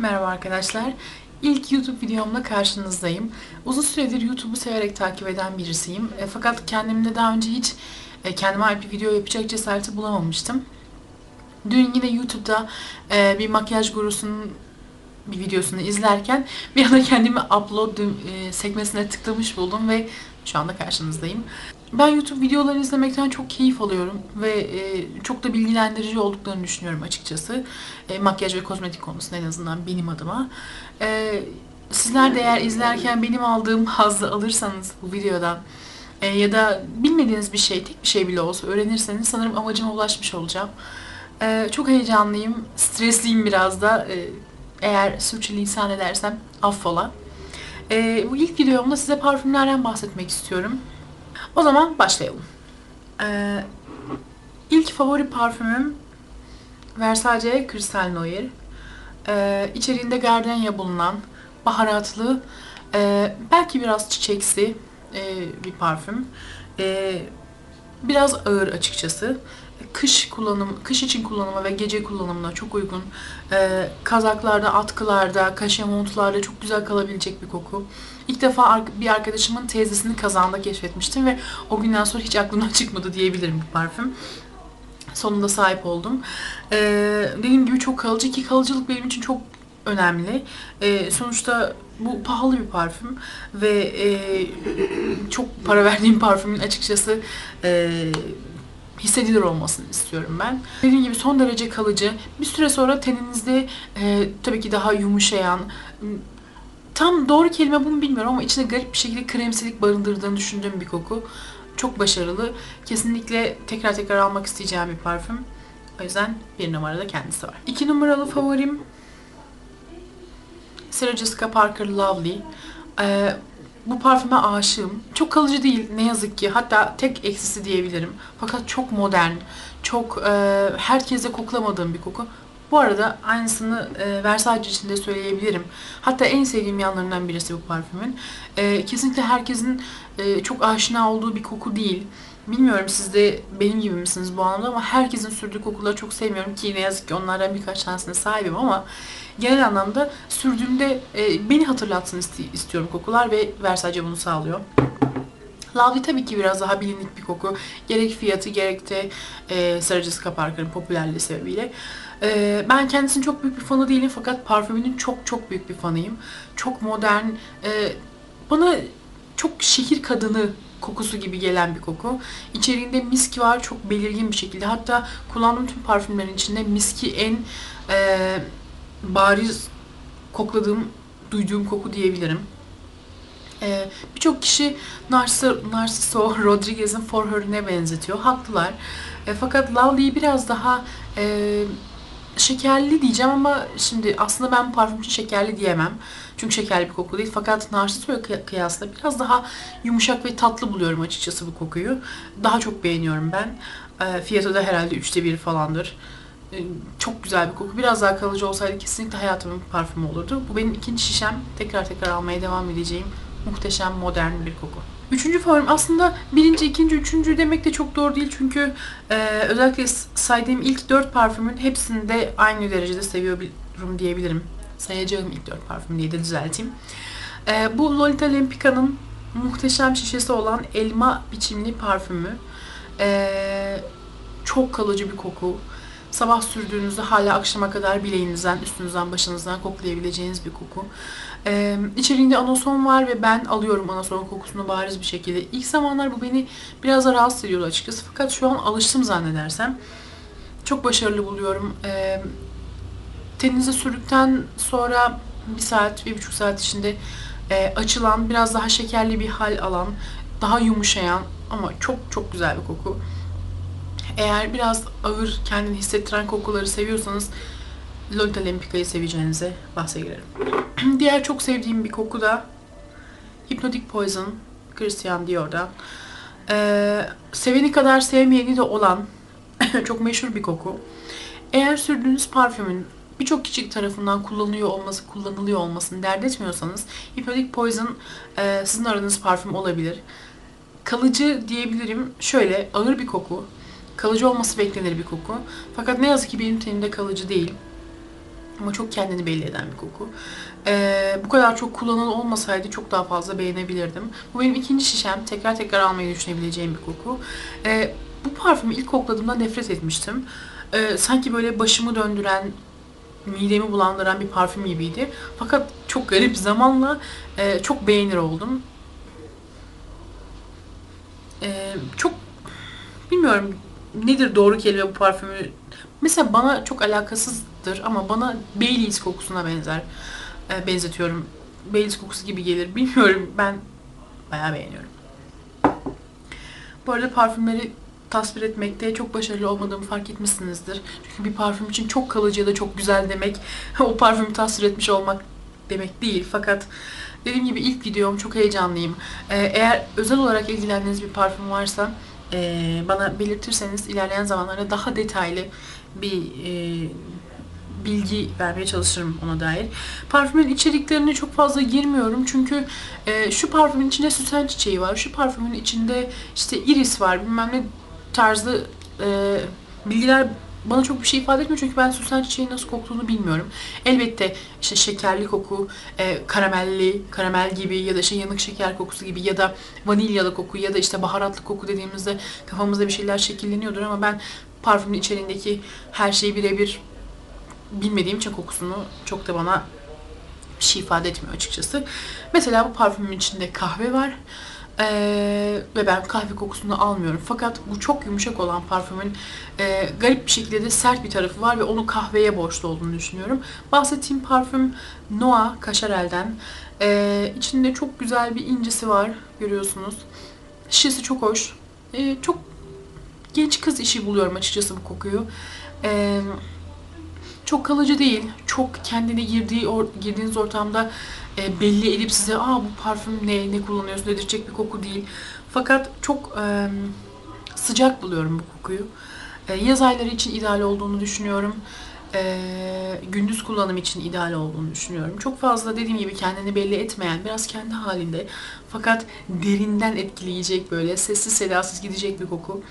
Merhaba arkadaşlar. İlk YouTube videomla karşınızdayım. Uzun süredir YouTube'u severek takip eden birisiyim. E, fakat kendimde daha önce hiç e, kendime ait bir video yapacak cesareti bulamamıştım. Dün yine YouTube'da e, bir makyaj gurusunun bir videosunu izlerken bir anda kendimi upload e, sekmesine tıklamış buldum ve şu anda karşınızdayım. Ben YouTube videoları izlemekten çok keyif alıyorum ve e, çok da bilgilendirici olduklarını düşünüyorum açıkçası. E, makyaj ve kozmetik konusunda en azından benim adıma. E, sizler de eğer izlerken benim aldığım hazzı alırsanız bu videodan e, ya da bilmediğiniz bir şey, tek bir şey bile olsa öğrenirseniz sanırım amacıma ulaşmış olacağım. E, çok heyecanlıyım, stresliyim biraz da. E, eğer sürçülisan edersem affola. E, bu ilk videomda size parfümlerden bahsetmek istiyorum. O zaman başlayalım. Ee, ilk favori parfümüm Versace Crystal Noir. Ee, içeriğinde gardenya bulunan baharatlı, e, belki biraz çiçeksi e, bir parfüm. E, biraz ağır açıkçası. Kış kullanım, kış için kullanıma ve gece kullanımına çok uygun. E, kazaklarda, atkılarda, kaşe montlarda çok güzel kalabilecek bir koku. İlk defa bir arkadaşımın teyzesini kazağında keşfetmiştim ve o günden sonra hiç aklımdan çıkmadı diyebilirim bu parfüm. Sonunda sahip oldum. Ee, dediğim gibi çok kalıcı ki kalıcılık benim için çok önemli. Ee, sonuçta bu pahalı bir parfüm ve e, çok para verdiğim parfümün açıkçası e, hissedilir olmasını istiyorum ben. Dediğim gibi son derece kalıcı. Bir süre sonra teninizde e, tabii ki daha yumuşayan, tam doğru kelime bunu bilmiyorum ama içinde garip bir şekilde kremsilik barındırdığını düşündüğüm bir koku. Çok başarılı. Kesinlikle tekrar tekrar almak isteyeceğim bir parfüm. O yüzden bir numarada kendisi var. İki numaralı favorim Sarah Jessica Parker Lovely. Ee, bu parfüme aşığım. Çok kalıcı değil ne yazık ki. Hatta tek eksisi diyebilirim. Fakat çok modern, çok e, herkese koklamadığım bir koku. Bu arada aynısını e, Versace için de söyleyebilirim. Hatta en sevdiğim yanlarından birisi bu parfümün. E, kesinlikle herkesin e, çok aşina olduğu bir koku değil. Bilmiyorum siz de benim gibi misiniz bu anlamda ama herkesin sürdüğü kokuları çok sevmiyorum ki ne yazık ki onlardan birkaç tanesine sahibim ama genel anlamda sürdüğümde e, beni hatırlatsın isti- istiyorum kokular ve Versace bunu sağlıyor. Lovely tabii ki biraz daha bilindik bir koku. Gerek fiyatı gerek de e, Sarah Jessica Parker'ın popülerliği sebebiyle. E, ben kendisinin çok büyük bir fanı değilim fakat parfümünün çok çok büyük bir fanıyım. Çok modern, e, bana çok şehir kadını kokusu gibi gelen bir koku. İçeriğinde miski var çok belirgin bir şekilde. Hatta kullandığım tüm parfümlerin içinde miski en e, bariz kokladığım, duyduğum koku diyebilirim. Ee, Birçok kişi Narciso Rodriguez'in For Her'ine benzetiyor. Haklılar. E, fakat Lovely'yi biraz daha e, şekerli diyeceğim ama şimdi aslında ben parfüm için şekerli diyemem. Çünkü şekerli bir koku değil. Fakat Narciso'ya kıyasla biraz daha yumuşak ve tatlı buluyorum açıkçası bu kokuyu. Daha çok beğeniyorum ben. E, fiyatı da herhalde üçte bir falandır. E, çok güzel bir koku. Biraz daha kalıcı olsaydı kesinlikle hayatımın parfümü olurdu. Bu benim ikinci şişem. Tekrar tekrar almaya devam edeceğim muhteşem modern bir koku. Üçüncü favorim aslında birinci, ikinci, üçüncü demek de çok doğru değil çünkü e, özellikle saydığım ilk dört parfümün hepsini de aynı derecede seviyorum diyebilirim. Sayacağım ilk dört parfüm diye de düzelteyim. E, bu Lolita Lempica'nın muhteşem şişesi olan elma biçimli parfümü. E, çok kalıcı bir koku. Sabah sürdüğünüzde hala akşama kadar bileğinizden, üstünüzden, başınızdan koklayabileceğiniz bir koku. Ee, içeriğinde anason var ve ben alıyorum anason kokusunu bariz bir şekilde. İlk zamanlar bu beni biraz da rahatsız ediyordu açıkçası. Fakat şu an alıştım zannedersem. Çok başarılı buluyorum. Ee, teninize sürdükten sonra bir saat, bir buçuk saat içinde e, açılan, biraz daha şekerli bir hal alan, daha yumuşayan ama çok çok güzel bir koku. Eğer biraz ağır kendini hissettiren kokuları seviyorsanız Lolita Lempica'yı seveceğinize bahse girerim. Diğer çok sevdiğim bir koku da Hypnotic Poison Christian Dior'dan. Ee, seveni kadar sevmeyeni de olan çok meşhur bir koku. Eğer sürdüğünüz parfümün birçok kişi tarafından kullanılıyor olması, kullanılıyor olmasını dert etmiyorsanız Hypnotic Poison e, sizin aradığınız parfüm olabilir. Kalıcı diyebilirim. Şöyle ağır bir koku. Kalıcı olması beklenir bir koku. Fakat ne yazık ki benim tenimde kalıcı değil. Ama çok kendini belli eden bir koku. Ee, bu kadar çok kullanılı olmasaydı çok daha fazla beğenebilirdim. Bu benim ikinci şişem. Tekrar tekrar almayı düşünebileceğim bir koku. Ee, bu parfümü ilk kokladığımda nefret etmiştim. Ee, sanki böyle başımı döndüren, midemi bulandıran bir parfüm gibiydi. Fakat çok garip zamanla e, çok beğenir oldum. Ee, çok bilmiyorum nedir doğru kelime bu parfümü. Mesela bana çok alakasızdır ama bana Baileys kokusuna benzer. E, benzetiyorum. Baileys kokusu gibi gelir. Bilmiyorum ben bayağı beğeniyorum. Bu arada parfümleri tasvir etmekte çok başarılı olmadığımı fark etmişsinizdir. Çünkü bir parfüm için çok kalıcı ya da çok güzel demek o parfümü tasvir etmiş olmak demek değil. Fakat dediğim gibi ilk videom çok heyecanlıyım. Ee, eğer özel olarak ilgilendiğiniz bir parfüm varsa e, bana belirtirseniz ilerleyen zamanlarda daha detaylı bir e, bilgi vermeye çalışırım ona dair. Parfümün içeriklerine çok fazla girmiyorum çünkü e, şu parfümün içinde süsen çiçeği var, şu parfümün içinde işte iris var, bilmem ne tarzı e, bilgiler bana çok bir şey ifade etmiyor çünkü ben süsen çiçeğin nasıl koktuğunu bilmiyorum. Elbette işte şekerli koku, e, karamelli, karamel gibi ya da işte yanık şeker kokusu gibi ya da vanilyalı koku ya da işte baharatlı koku dediğimizde kafamızda bir şeyler şekilleniyordur ama ben parfümün içeriğindeki her şeyi birebir bilmediğim için kokusunu çok da bana bir şey ifade etmiyor açıkçası. Mesela bu parfümün içinde kahve var. Ee, ve ben kahve kokusunu almıyorum. Fakat bu çok yumuşak olan parfümün e, garip bir şekilde de sert bir tarafı var ve onu kahveye borçlu olduğunu düşünüyorum. Bahsettiğim parfüm Noa Kaşarel'den. Ee, içinde çok güzel bir incisi var görüyorsunuz. Şişesi çok hoş. Ee, çok genç kız işi buluyorum açıkçası bu kokuyu. Ee, çok kalıcı değil. Çok kendine girdiği or, girdiğiniz ortamda e, belli edip size aa bu parfüm ne ne kullanıyorsun dedirtecek bir koku değil. Fakat çok e, sıcak buluyorum bu kokuyu. E, yaz ayları için ideal olduğunu düşünüyorum. E, gündüz kullanım için ideal olduğunu düşünüyorum. Çok fazla dediğim gibi kendini belli etmeyen, biraz kendi halinde fakat derinden etkileyecek böyle sessiz sedasız gidecek bir koku.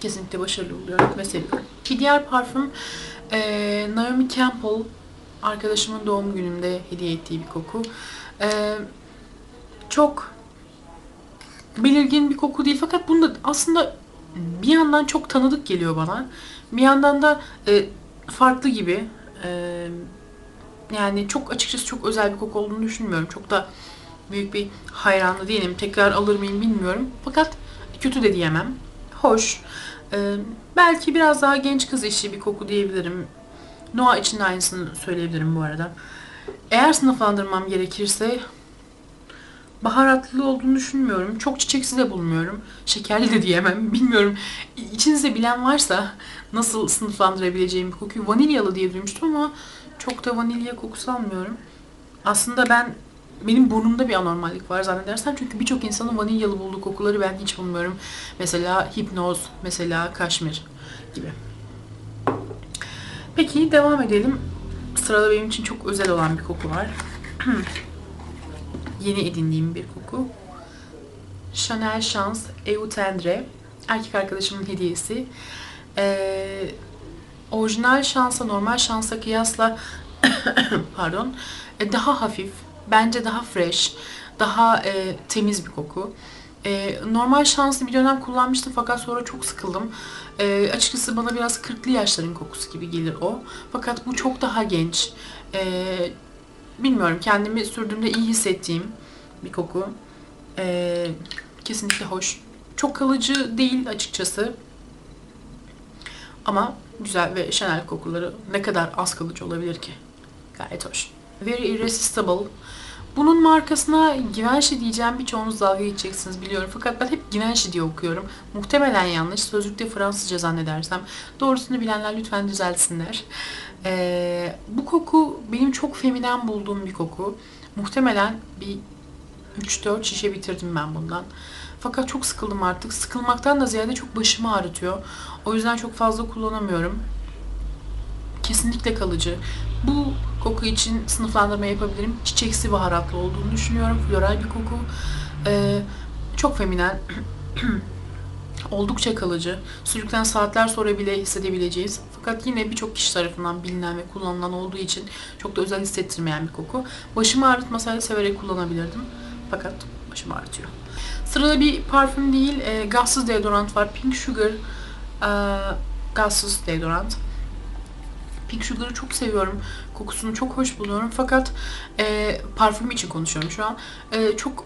Kesinlikle başarılı buluyorum ve seviyorum. Bir diğer parfüm e, Naomi Campbell arkadaşımın doğum günümde hediye ettiği bir koku. E, çok belirgin bir koku değil fakat bunda aslında bir yandan çok tanıdık geliyor bana. Bir yandan da e, farklı gibi. E, yani çok açıkçası çok özel bir koku olduğunu düşünmüyorum. Çok da büyük bir hayranlı değilim. Tekrar alır mıyım bilmiyorum. Fakat kötü de diyemem. Hoş. Ee, belki biraz daha genç kız işi bir koku diyebilirim. Noah için de aynısını söyleyebilirim bu arada. Eğer sınıflandırmam gerekirse baharatlı olduğunu düşünmüyorum. Çok çiçeksi de bulmuyorum. Şekerli de diyemem. Bilmiyorum. İçinizde bilen varsa nasıl sınıflandırabileceğim bir kokuyu vanilyalı diye duymuştum ama çok da vanilya kokusu almıyorum. Aslında ben benim burnumda bir anormallik var zannedersem çünkü birçok insanın vanilyalı bulduğu kokuları ben hiç bulmuyorum. Mesela hipnoz, mesela kaşmir gibi. Peki devam edelim. Sırada benim için çok özel olan bir koku var. Yeni edindiğim bir koku. Chanel Chance Eau Tendre. Erkek arkadaşımın hediyesi. Ee, orijinal şansa, normal şansa kıyasla pardon, e, daha hafif, bence daha fresh, daha e, temiz bir koku. E, normal şanslı bir dönem kullanmıştım fakat sonra çok sıkıldım. E, açıkçası bana biraz 40'lı yaşların kokusu gibi gelir o. Fakat bu çok daha genç. E, bilmiyorum kendimi sürdüğümde iyi hissettiğim bir koku. E, kesinlikle hoş. Çok kalıcı değil açıkçası. Ama güzel ve Chanel kokuları ne kadar az kalıcı olabilir ki? Gayet hoş. Very Irresistible. Bunun markasına Givenchy diyeceğim birçoğunuz dalga geçeceksiniz biliyorum. Fakat ben hep Givenchy diye okuyorum. Muhtemelen yanlış. Sözlükte Fransızca zannedersem. Doğrusunu bilenler lütfen düzeltsinler. Ee, bu koku benim çok feminen bulduğum bir koku. Muhtemelen bir 3-4 şişe bitirdim ben bundan. Fakat çok sıkıldım artık. Sıkılmaktan da ziyade çok başımı ağrıtıyor. O yüzden çok fazla kullanamıyorum. Kesinlikle kalıcı. Bu koku için sınıflandırma yapabilirim. Çiçeksi baharatlı olduğunu düşünüyorum. Floral bir koku. Ee, çok feminen. Oldukça kalıcı. Sürükten saatler sonra bile hissedebileceğiz. Fakat yine birçok kişi tarafından bilinen ve kullanılan olduğu için çok da özel hissettirmeyen bir koku. Başımı ağrıtmasaydı severek kullanabilirdim. Fakat başımı ağrıtıyor. Sırada bir parfüm değil, e, gazsız deodorant var. Pink Sugar e, gazsız deodorant. Pink Sugar'ı çok seviyorum. Kokusunu çok hoş buluyorum. Fakat e, parfüm için konuşuyorum şu an. E, çok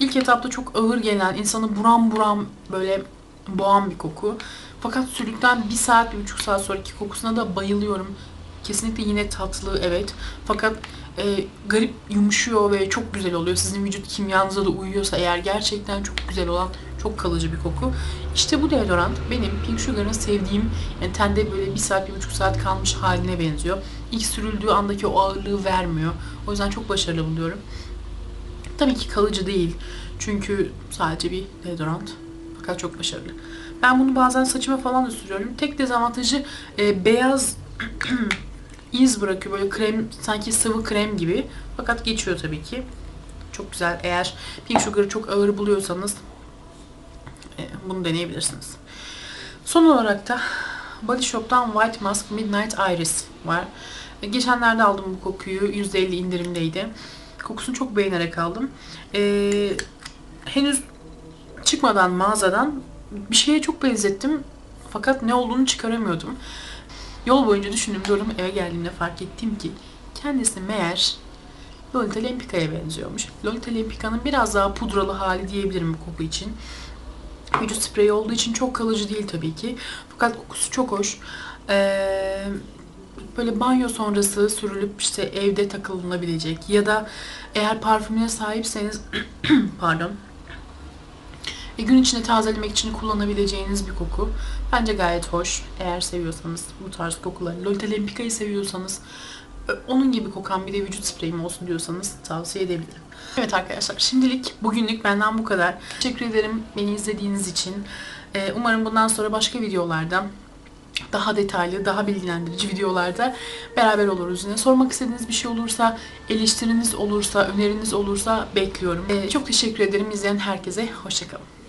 ilk etapta çok ağır gelen, insanı buram buram böyle boğan bir koku. Fakat sürdükten bir saat, bir buçuk saat sonraki kokusuna da bayılıyorum. Kesinlikle yine tatlı evet. Fakat e, garip yumuşuyor ve çok güzel oluyor. Sizin vücut kimyanıza da uyuyorsa eğer gerçekten çok güzel olan çok kalıcı bir koku. İşte bu deodorant benim Pink Sugar'ın sevdiğim yani tende böyle bir saat, bir buçuk saat kalmış haline benziyor. İlk sürüldüğü andaki o ağırlığı vermiyor. O yüzden çok başarılı buluyorum. Tabii ki kalıcı değil. Çünkü sadece bir deodorant. Fakat çok başarılı. Ben bunu bazen saçıma falan da sürüyorum. Tek dezavantajı e, beyaz iz bırakıyor. Böyle krem, sanki sıvı krem gibi. Fakat geçiyor tabii ki. Çok güzel. Eğer Pink Sugar'ı çok ağır buluyorsanız e, bunu deneyebilirsiniz. Son olarak da Body Shop'tan White Mask Midnight Iris var. E, Geçenlerde aldım bu kokuyu. %50 indirimdeydi. Kokusunu çok beğenerek aldım. Ee, henüz çıkmadan mağazadan bir şeye çok benzettim. Fakat ne olduğunu çıkaramıyordum. Yol boyunca düşündüm durdum eve geldiğimde fark ettim ki kendisi meğer Lolita Lempica'ya benziyormuş. Lolita Lempica'nın biraz daha pudralı hali diyebilirim bu koku için. Vücut spreyi olduğu için çok kalıcı değil tabii ki. Fakat kokusu çok hoş. Ee, böyle banyo sonrası sürülüp işte evde takılınabilecek ya da eğer parfümüne sahipseniz pardon e, gün içinde tazelemek için kullanabileceğiniz bir koku. Bence gayet hoş. Eğer seviyorsanız bu tarz kokuları. Lolita Lempica'yı seviyorsanız e, onun gibi kokan bir de vücut spreyim olsun diyorsanız tavsiye edebilirim. Evet arkadaşlar şimdilik bugünlük benden bu kadar. Teşekkür ederim beni izlediğiniz için. E, Umarım bundan sonra başka videolarda daha detaylı, daha bilgilendirici videolarda beraber oluruz yine. Sormak istediğiniz bir şey olursa, eleştiriniz olursa, öneriniz olursa bekliyorum. Ee, çok teşekkür ederim izleyen herkese. Hoşçakalın.